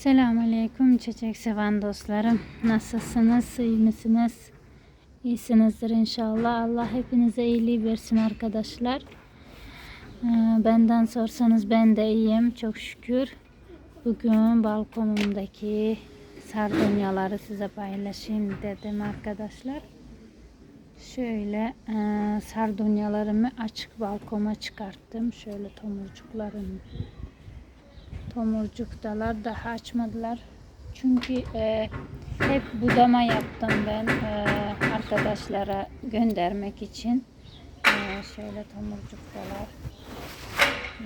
Selamünaleyküm çiçek seven dostlarım. Nasılsınız? İyi misiniz? İyisinizdir inşallah. Allah hepinize iyiliği versin arkadaşlar. Ee, Benden sorsanız ben de iyiyim. Çok şükür. Bugün balkonumdaki sardunyaları size paylaşayım dedim arkadaşlar. Şöyle e, sardunyalarımı açık balkona çıkarttım. Şöyle tomurcuklarını tomurcuktalar daha açmadılar. Çünkü e, hep budama yaptım ben e, arkadaşlara göndermek için. E, şöyle tomurcuktalar.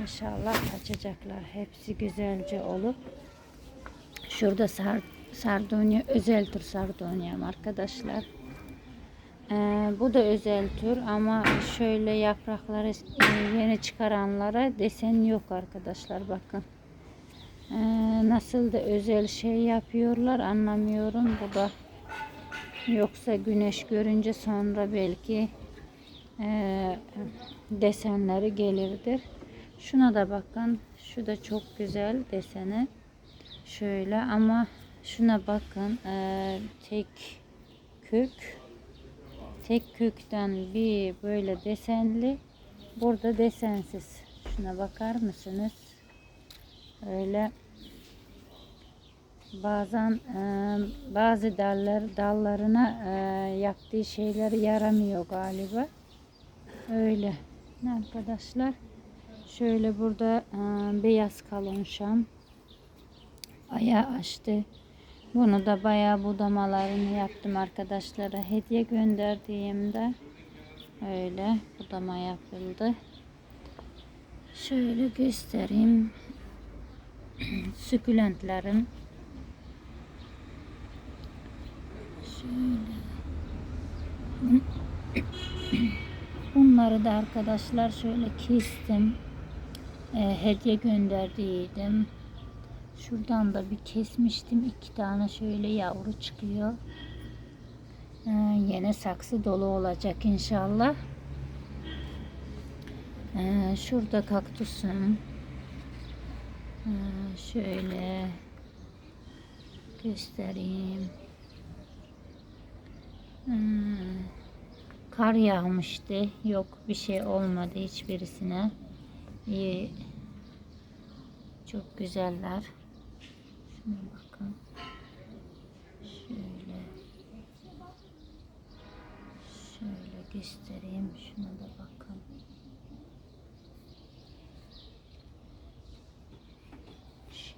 İnşallah açacaklar. Hepsi güzelce olup. Şurada sar, sardunya özel tür sardunyam arkadaşlar. E, bu da özel tür ama şöyle yaprakları e, yeni çıkaranlara desen yok arkadaşlar bakın. Ee, nasıl da özel şey yapıyorlar anlamıyorum. Bu da yoksa güneş görünce sonra belki e, desenleri gelirdir. Şuna da bakın şu da çok güzel deseni. Şöyle ama şuna bakın e, tek kök tek kökten bir böyle desenli burada desensiz. Şuna bakar mısınız öyle. Bazen e, bazı dallar dallarına e, yaptığı şeyler yaramıyor galiba. Öyle. Arkadaşlar? Şöyle burada e, beyaz kalonşam ayağı açtı. Bunu da bayağı budamalarını yaptım arkadaşlara. Hediye gönderdiğimde öyle budama yapıldı. Şöyle göstereyim sükülentlerim şöyle. Bunları da arkadaşlar şöyle kestim. Ee, hediye gönderdiydim. Şuradan da bir kesmiştim. İki tane şöyle yavru çıkıyor. Ee, yine saksı dolu olacak inşallah. Ee, şurada kaktüsüm Şöyle göstereyim. Kar yağmıştı. Yok bir şey olmadı hiçbirisine. İyi. Çok güzeller. Şuna bakın. Şöyle. Şöyle göstereyim. Şuna da bakın.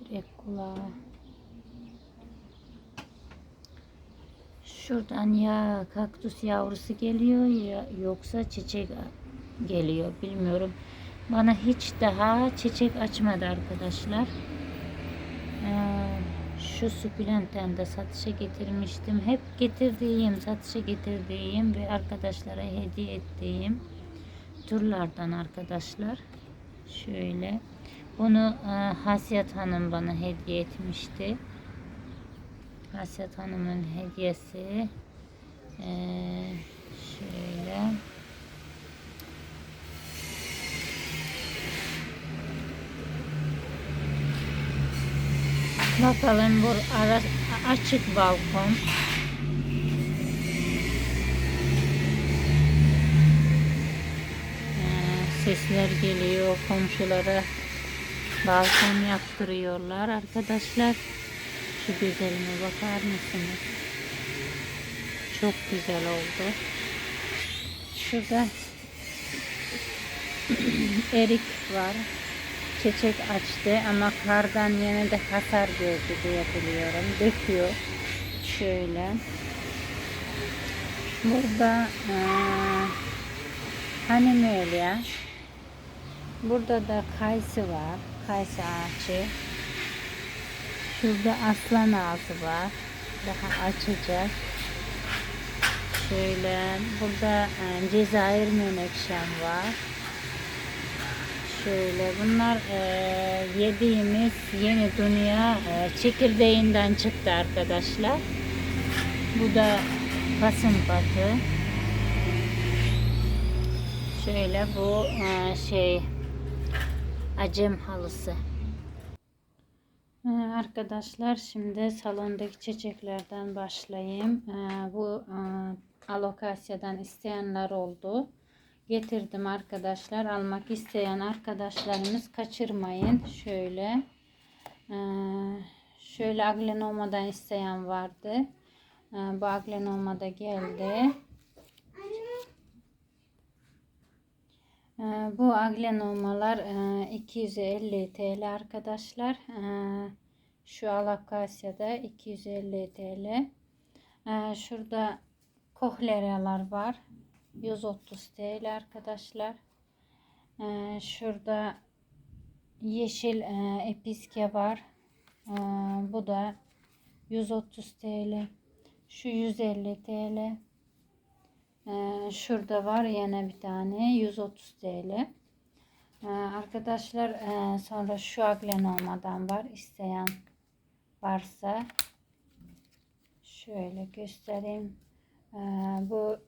Şirek kulağı. Şuradan ya kaktüs yavrusu geliyor ya yoksa çiçek geliyor bilmiyorum. Bana hiç daha çiçek açmadı arkadaşlar. Ee, şu sukulenten de satışa getirmiştim. Hep getirdiğim, satışa getirdiğim ve arkadaşlara hediye ettiğim türlerden arkadaşlar. Şöyle. Bunu e, Hasiyet Hanım bana hediye etmişti. Hasiyet Hanım'ın hediyesi. E, şöyle. Bakalım bu ara, açık balkon. E, sesler geliyor komşulara balkon yaptırıyorlar arkadaşlar. Şu güzelime bakar mısınız? Çok güzel oldu. Şurada erik var. Çiçek açtı ama kardan yine de hasar gördü diye biliyorum. Döküyor. Şöyle. Burada ee, hani Melia Burada da kayısı var. Kayısı ağacı. Şurada aslan ağzı var. Daha açacak. Şöyle burada e, Cezayir menekşem var. Şöyle bunlar e, yediğimiz yeni dünya e, çekirdeğinden çıktı arkadaşlar. Bu da kasım patı. Şöyle bu e, şey Acem halısı. Ee, Arkadaşlar şimdi salondaki çiçeklerden başlayayım. Ee, bu e, alokasyadan isteyenler oldu. Getirdim arkadaşlar. Almak isteyen arkadaşlarımız kaçırmayın. Şöyle. Ee, şöyle aglenoma'dan isteyen vardı. Ee, bu aglenoma da geldi. Bu aglenomalar e, 250 TL arkadaşlar. Ee, Şu alakasyada 250 TL. Ee, Şurada kohleralar var. 130 TL arkadaşlar. Ee, Şurada yeşil e, episke var. Ee, Bu da 130 TL. Şu 150 TL. Ee, şurada var yine bir tane 130 TL. Ee, arkadaşlar e, sonra şu aglenolmadan var isteyen varsa şöyle göstereyim. Ee, bu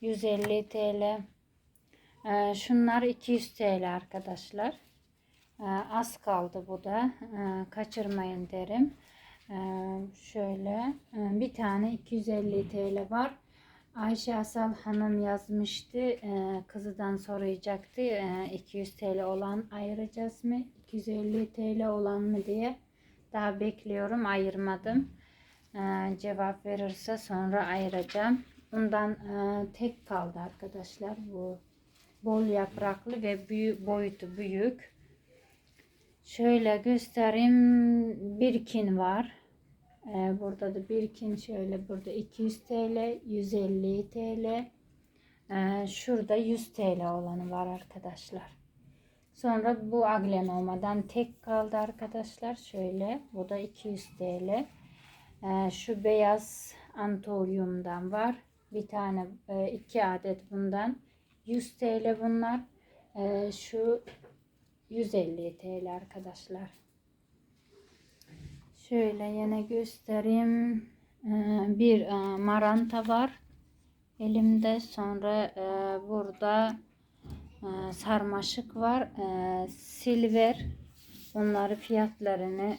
150 TL. Şunlar 200 TL arkadaşlar. Az kaldı bu da. Kaçırmayın derim. Şöyle e, bir tane 250 TL var. Ayşe Asal Hanım yazmıştı. Ee, kızıdan soracaktı. Ee, 200 TL olan ayıracağız mı? 250 TL olan mı diye. Daha bekliyorum. Ayırmadım. Ee, cevap verirse sonra ayıracağım. Bundan e, tek kaldı arkadaşlar. Bu bol yapraklı ve büyük boyutu büyük. Şöyle göstereyim. Birkin var. Ee, burada da birkin şöyle burada 200 TL, 150 TL. Ee, şurada 100 TL olanı var arkadaşlar. Sonra bu aglenoma'dan tek kaldı arkadaşlar. Şöyle bu da 200 TL. Ee, şu beyaz antoryumdan var. Bir tane e, iki adet bundan 100 TL bunlar. Ee, şu 150 TL arkadaşlar. Şöyle yine göstereyim. Ee, Bir e, maranta var. Elimde sonra e, burada e, sarmaşık var. Silver. Onları fiyatlarını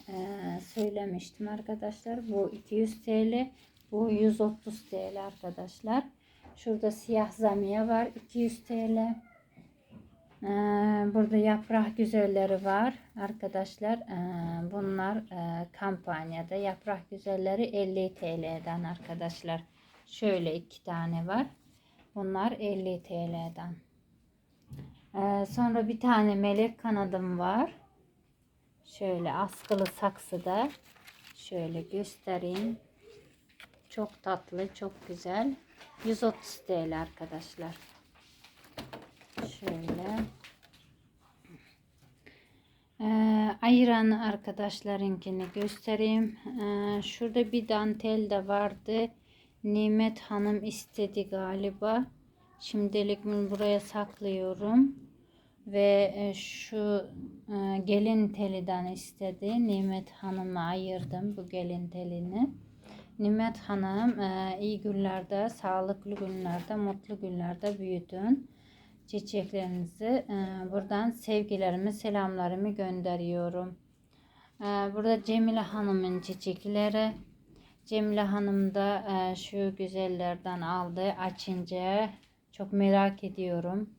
söylemiştim arkadaşlar. Bu 200 TL. Bu 130 TL arkadaşlar. Şurada siyah zamiye var. 200 TL. Ee, Burada yaprak güzelleri var arkadaşlar. Ee, Bunlar e, kampanyada. Yaprak güzelleri 50 TL'den arkadaşlar. Şöyle iki tane var. Bunlar 50 TL'den. Ee, Sonra bir tane melek kanadım var. Şöyle askılı saksıda. Şöyle göstereyim. Çok tatlı, çok güzel. 130 TL arkadaşlar. Şöyle. Ee, ayıran arkadaşlarınkini göstereyim. Ee, şurada bir dantel de vardı. Nimet Hanım istedi galiba. Şimdilik bunu buraya saklıyorum. Ve e, şu e, gelin teliden istedi. Nimet Hanım'a ayırdım bu gelin telini. Nimet Hanım e, iyi günlerde, sağlıklı günlerde, mutlu günlerde büyüdün çiçeklerinizi e, buradan sevgilerimi, selamlarımı gönderiyorum. E, burada Cemile Hanım'ın çiçekleri. Cemile Hanım da e, şu güzellerden aldı. Açınca çok merak ediyorum.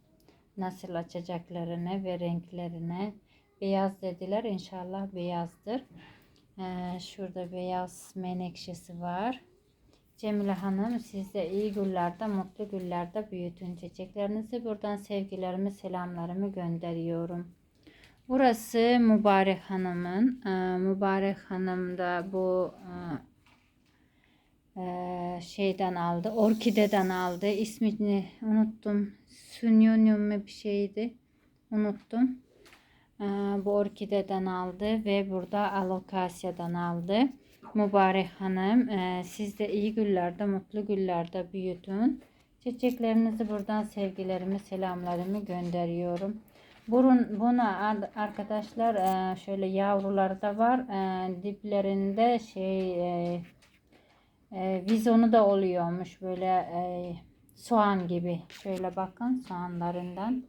Nasıl açacaklarını ve renklerini. Beyaz dediler. İnşallah beyazdır. Şurada beyaz menekşesi var. Cemile Hanım siz de iyi günlerde, mutlu günlerde büyütün çiçeklerinizi. Buradan sevgilerimi, selamlarımı gönderiyorum. Burası Mübarek Hanım'ın. Ee, Mübarek Hanım da bu e, e, şeyden aldı. Orkideden aldı. İsmini unuttum. Sunyonyum mu bir şeydi. Unuttum. Ee, bu orkideden aldı ve burada alokasyadan aldı. Mübarek Hanım. E, siz de iyi günlerde, mutlu günlerde büyütün. Çiçeklerinizi buradan sevgilerimi, selamlarımı gönderiyorum. Burun, buna arkadaşlar e, şöyle yavruları da var. E, diplerinde şey e, e, vizonu da oluyormuş böyle soğan gibi. Şöyle bakın soğanlarından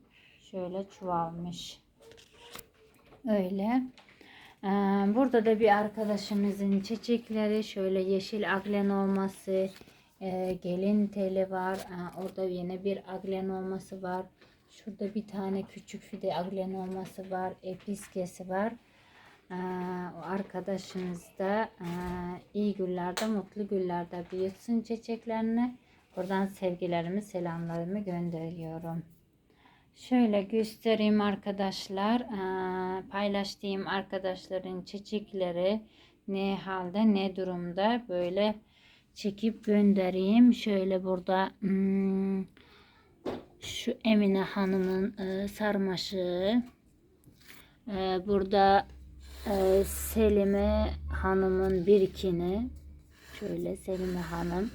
şöyle çuvalmış. Öyle. Ee, burada da bir arkadaşımızın çiçekleri şöyle yeşil aglenolması, e, gelin teli var. Ee, orada yine bir aglenolması var. Şurada bir tane küçük fide aglenolması var. Episkesi var. Ee, o arkadaşımız da e, iyi günlerde, mutlu günlerde büyütsün çiçeklerini. Buradan sevgilerimi, selamlarımı gönderiyorum. Şöyle göstereyim arkadaşlar. Ee, paylaştığım arkadaşların çiçekleri ne halde, ne durumda böyle çekip göndereyim. Şöyle burada hmm, şu Emine Hanım'ın e, sarmaşığı. Ee, burada e, Selime Hanım'ın birikini. Şöyle Selime Hanım.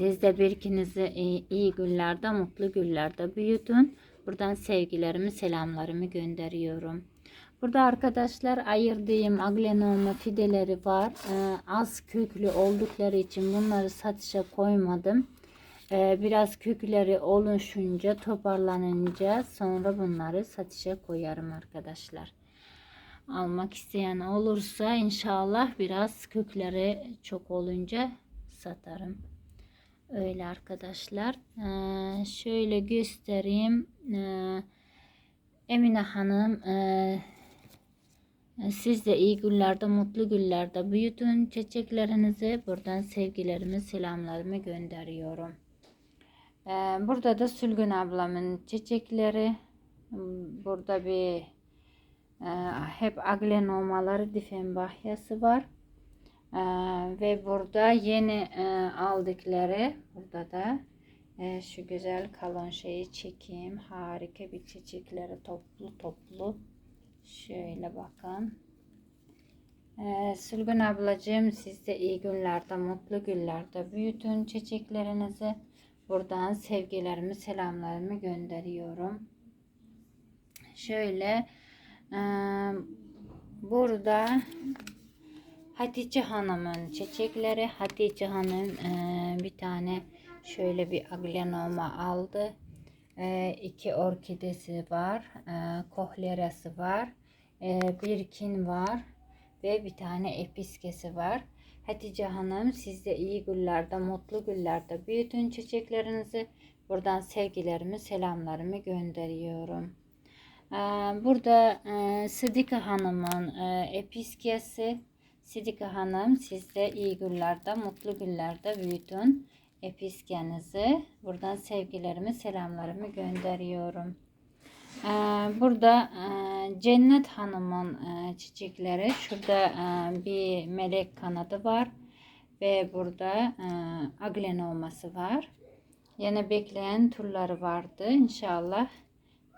Siz de birikinizi iyi, iyi günlerde, mutlu günlerde büyütün. Buradan sevgilerimi, selamlarımı gönderiyorum. Burada arkadaşlar ayırdığım aglenoma fideleri var. Ee, az köklü oldukları için bunları satışa koymadım. Ee, biraz kökleri oluşunca, toparlanınca sonra bunları satışa koyarım arkadaşlar. Almak isteyen olursa inşallah biraz kökleri çok olunca satarım. Öyle arkadaşlar. Ee, şöyle göstereyim. Ee, Emine Hanım e, siz de iyi günlerde, mutlu günlerde büyütün çiçeklerinizi. Buradan sevgilerimi, selamlarımı gönderiyorum. Ee, burada da Sülgün ablamın çiçekleri. Burada bir e, hep aglenomaları, difenbahyası var. Ee, ve burada yeni e, aldıkları burada da e, şu güzel kalın şeyi çekeyim. Harika bir çiçekleri toplu toplu. Şöyle bakın. Ee, Sülgün ablacığım siz iyi günlerde, mutlu günlerde büyütün çiçeklerinizi. Buradan sevgilerimi, selamlarımı gönderiyorum. Şöyle e, burada Hatice Hanım'ın çiçekleri. Hatice Hanım e, bir tane şöyle bir aglenoma aldı. E, iki orkidesi var. E, kohlerası var. E, birkin var. Ve bir tane episkesi var. Hatice Hanım siz de iyi günlerde, mutlu günlerde büyütün çiçeklerinizi. Buradan sevgilerimi, selamlarımı gönderiyorum. E, burada e, Sıdika Hanım'ın e, episkesi Sidika Hanım siz de iyi günlerde, mutlu günlerde büyütün episkenizi. Buradan sevgilerimi, selamlarımı gönderiyorum. Ee, burada e, Cennet Hanım'ın e, çiçekleri. Şurada e, bir melek kanadı var. Ve burada aglenoması var. Yine bekleyen turları vardı. İnşallah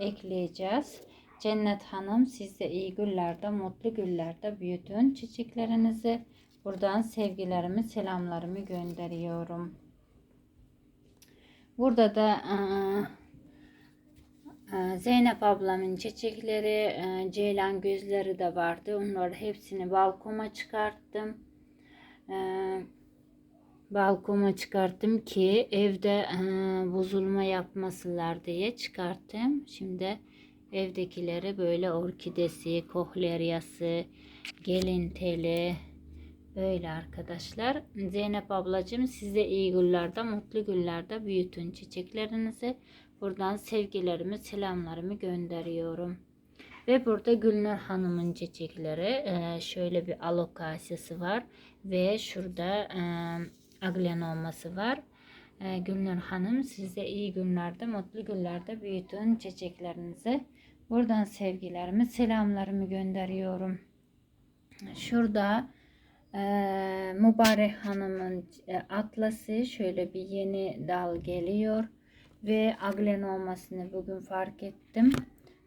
ekleyeceğiz. Cennet Hanım siz de iyi günlerde, mutlu günlerde büyütün çiçeklerinizi. Buradan sevgilerimi, selamlarımı gönderiyorum. Burada da e, e, Zeynep ablamın çiçekleri, e, ceylan gözleri de vardı. Onları hepsini balkoma çıkarttım. Balkoma çıkarttım ki evde bozulma yapmasınlar diye çıkarttım. Şimdi Evdekileri böyle orkidesi, kohleryası, gelin teli öyle arkadaşlar. Zeynep ablacığım size iyi günlerde, mutlu günlerde büyütün çiçeklerinizi. Buradan sevgilerimi, selamlarımı gönderiyorum. Ve burada Gülnur Hanım'ın çiçekleri e, şöyle bir alokasyası var. Ve şurada e, aglenoması var. E, Gülnur Hanım size iyi günlerde, mutlu günlerde büyütün çiçeklerinizi. Buradan sevgilerimi, selamlarımı gönderiyorum. Şurada e, Mübarek Hanım'ın e, atlası şöyle bir yeni dal geliyor. Ve aglen olmasını bugün fark ettim.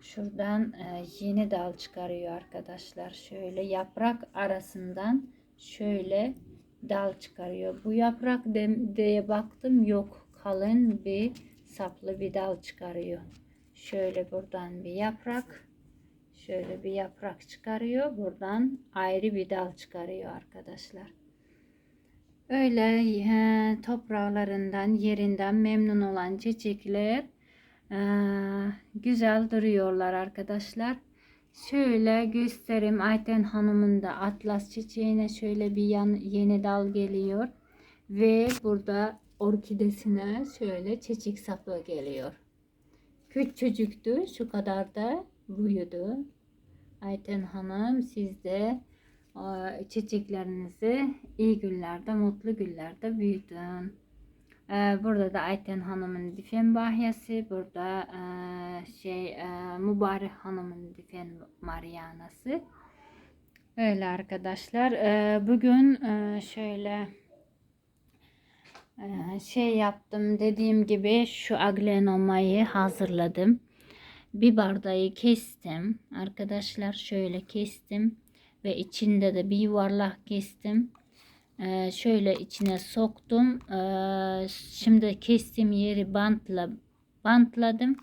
Şuradan e, yeni dal çıkarıyor arkadaşlar. Şöyle yaprak arasından şöyle dal çıkarıyor. Bu yaprak de, diye baktım yok kalın bir saplı bir dal çıkarıyor. Şöyle buradan bir yaprak. Şöyle bir yaprak çıkarıyor. Buradan ayrı bir dal çıkarıyor arkadaşlar. Öyle e, topraklarından, yerinden memnun olan çiçekler e, güzel duruyorlar arkadaşlar. Şöyle göstereyim. Ayten Hanım'ın da atlas çiçeğine şöyle bir yan, yeni dal geliyor. Ve burada orkidesine şöyle çiçek sapı geliyor. Küçücüktü. Şu kadar da büyüdü. Ayten Hanım siz de e, çiçeklerinizi iyi günlerde, mutlu günlerde büyütün. E, Burada da Ayten Hanım'ın difen bahyası, burada e, şey Mübarek Hanım'ın difen marianası. Öyle arkadaşlar. Bugün şöyle şey yaptım dediğim gibi şu aglenomayı hazırladım. Bir bardağı kestim. Arkadaşlar şöyle kestim ve içinde de bir yuvarlak kestim. Ee, şöyle içine soktum. Ee, şimdi kestiğim yeri bantla bantladım.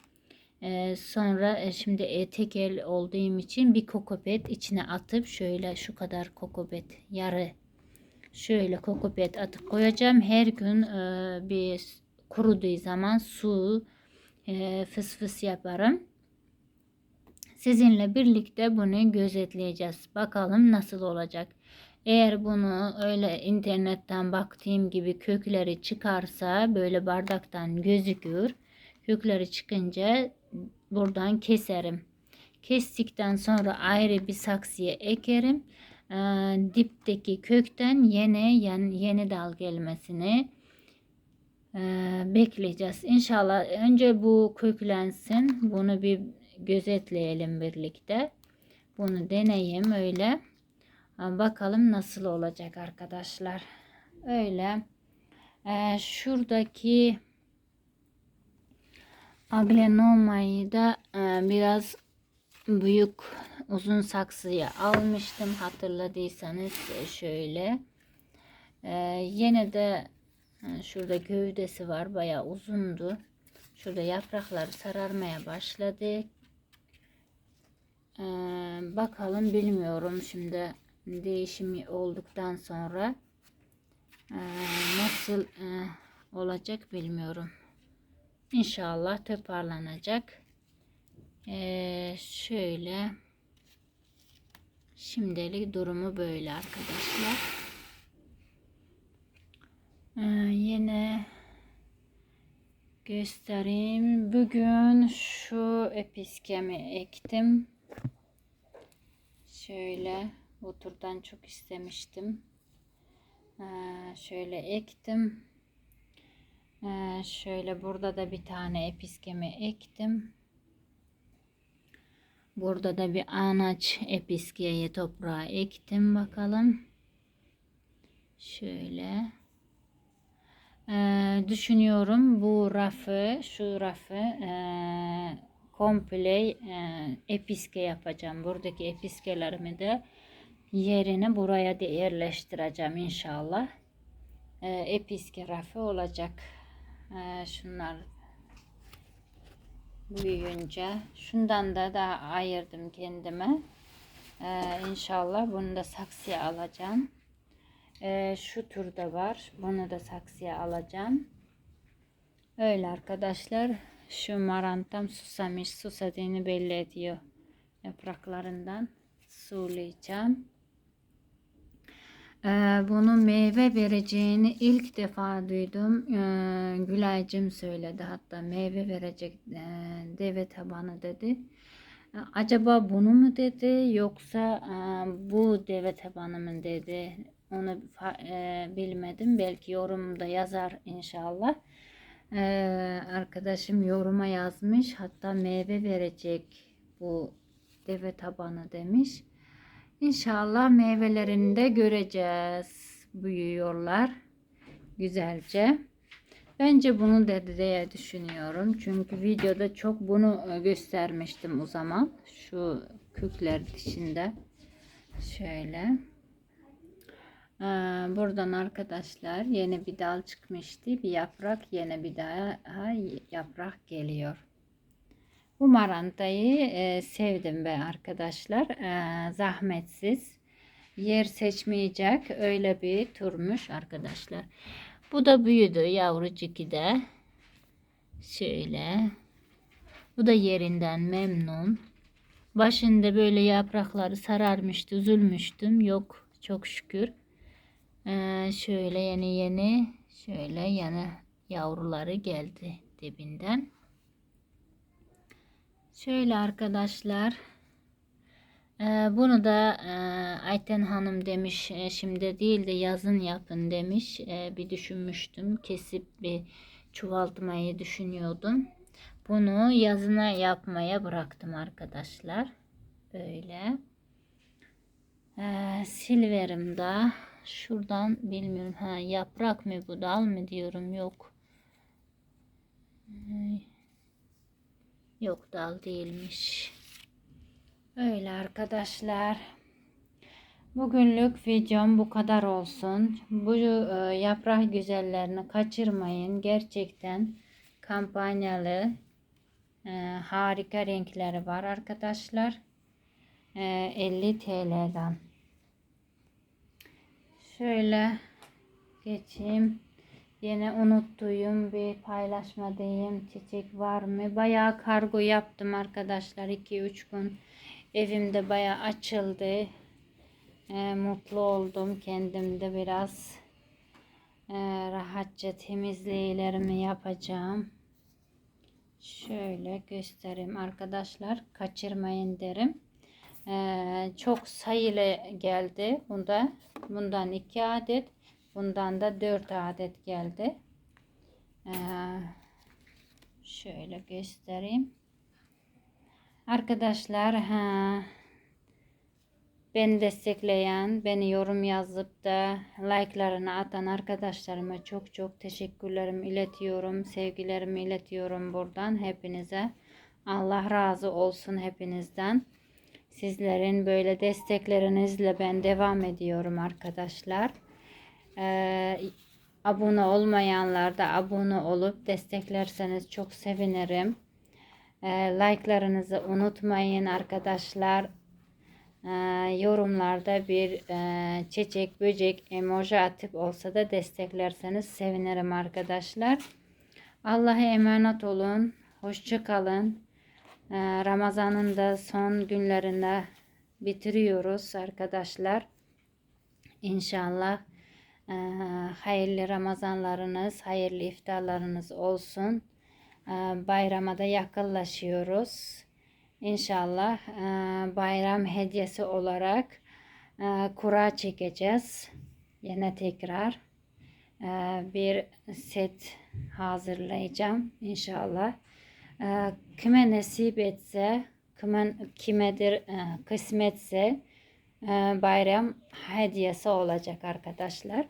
Ee, sonra e, şimdi e, tek el olduğum için bir kokopet içine atıp şöyle şu kadar kokopet yarı şöyle kokopet atıp koyacağım. Her gün e, bir kuruduğu zaman su e, fıs fıs yaparım. Sizinle birlikte bunu gözetleyeceğiz. Bakalım nasıl olacak. Eğer bunu öyle internetten baktığım gibi kökleri çıkarsa böyle bardaktan gözükür. Kökleri çıkınca buradan keserim. Kestikten sonra ayrı bir saksıya ekerim. Ee, dipteki kökten yeni yeni, yeni dal gelmesini e, bekleyeceğiz. İnşallah önce bu köklensin. Bunu bir gözetleyelim birlikte. Bunu deneyim öyle. Bakalım nasıl olacak arkadaşlar. Öyle. Ee, şuradaki aglenomayı da e, biraz büyük uzun saksıya almıştım. Hatırladıysanız şöyle. Ee, yine de e, şurada gövdesi var. Bayağı uzundu. Şurada yaprakları sararmaya başladı. Ee, bakalım bilmiyorum şimdi değişimi olduktan sonra e, nasıl e, olacak bilmiyorum. İnşallah toparlanacak. E, şöyle şimdilik durumu böyle arkadaşlar. E, yine göstereyim. Bugün şu episkemi ektim. Şöyle bu turdan çok istemiştim. Ee, şöyle ektim. Ee, şöyle burada da bir tane episkemi ektim. Burada da bir anaç episkeye toprağa ektim bakalım. Şöyle. Ee, düşünüyorum bu rafı, şu rafı e, komple e, episke yapacağım. Buradaki episkelerimi de yerine buraya da yerleştireceğim inşallah. E, episke rafı olacak. E, şunlar büyüyünce. Şundan da daha ayırdım kendime. E, inşallah bunu da saksıya alacağım. E, şu turda var. Bunu da saksıya alacağım. Öyle arkadaşlar. Şu marantam susamış. Susadığını belli ediyor. Yapraklarından sulayacağım. Ee, bunun meyve vereceğini ilk defa duydum. Ee, Gülaycım söyledi hatta meyve verecek e, deve tabanı dedi. Ee, acaba bunu mu dedi yoksa e, bu deve tabanı mı dedi onu e, bilmedim. Belki yorumda yazar inşallah. Ee, arkadaşım yoruma yazmış hatta meyve verecek bu deve tabanı demiş. İnşallah meyvelerini de göreceğiz. Büyüyorlar güzelce. Bence bunu dedi diye düşünüyorum. Çünkü videoda çok bunu e, göstermiştim o zaman. Şu kökler dışında. Şöyle. Ee, buradan arkadaşlar yeni bir dal çıkmıştı. Bir yaprak yeni bir daha yaprak geliyor. Bu marantayı e, sevdim be arkadaşlar. E, zahmetsiz. Yer seçmeyecek. Öyle bir turmuş arkadaşlar. Bu da büyüdü yavrucuk de. Şöyle. Bu da yerinden memnun. Başında böyle yaprakları sararmıştı, üzülmüştüm. Yok çok şükür. Ee, şöyle yeni yeni şöyle yeni yavruları geldi dibinden. Şöyle arkadaşlar. Ee, bunu da e, Ayten Hanım demiş şimdi değil de yazın yapın demiş. E, bir düşünmüştüm. Kesip bir çuvaltmayı düşünüyordum. Bunu yazına yapmaya bıraktım arkadaşlar. Böyle. Ee, silverim da şuradan bilmiyorum ha yaprak mı bu dal mı diyorum yok. Ee, Yok dal değilmiş. Öyle arkadaşlar. Bugünlük videom bu kadar olsun. Bu e, yaprak güzellerini kaçırmayın. Gerçekten kampanyalı e, harika renkleri var arkadaşlar. E, 50 TL'den. Şöyle geçeyim. Yine unuttuğum bir paylaşmadayım. Çiçek var mı? Bayağı kargo yaptım arkadaşlar. 2-3 gün evimde bayağı açıldı. Ee, mutlu oldum. Kendimde biraz e, rahatça temizleylerimi yapacağım. Şöyle göstereyim arkadaşlar. Kaçırmayın derim. Ee, çok sayılı geldi. Bunda bundan 2 adet. Bundan da 4 adet geldi. Ee, şöyle göstereyim. Arkadaşlar ha, beni destekleyen, beni yorum yazıp da like'larını atan arkadaşlarıma çok çok teşekkürlerimi iletiyorum. Sevgilerimi iletiyorum buradan hepinize. Allah razı olsun hepinizden. Sizlerin böyle desteklerinizle ben devam ediyorum arkadaşlar. Ee, abone olmayanlar da abone olup desteklerseniz çok sevinirim. Ee, like'larınızı unutmayın arkadaşlar. Ee, yorumlarda bir e, çiçek, böcek, emoji atıp olsa da desteklerseniz sevinirim arkadaşlar. Allah'a emanet olun. Hoşça kalın. Ee, Ramazan'ın da son günlerinde bitiriyoruz arkadaşlar. İnşallah hayırlı Ramazanlarınız, hayırlı iftarlarınız olsun. Ee, bayrama da yakınlaşıyoruz. İnşallah e, bayram hediyesi olarak e, kura çekeceğiz. Yine tekrar e, bir set hazırlayacağım inşallah. Kime nasip etse, kime, kimedir kısmetse bayram hediyesi olacak arkadaşlar.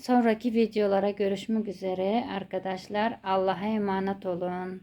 Sonraki videolara görüşmek üzere arkadaşlar. Allah'a emanet olun.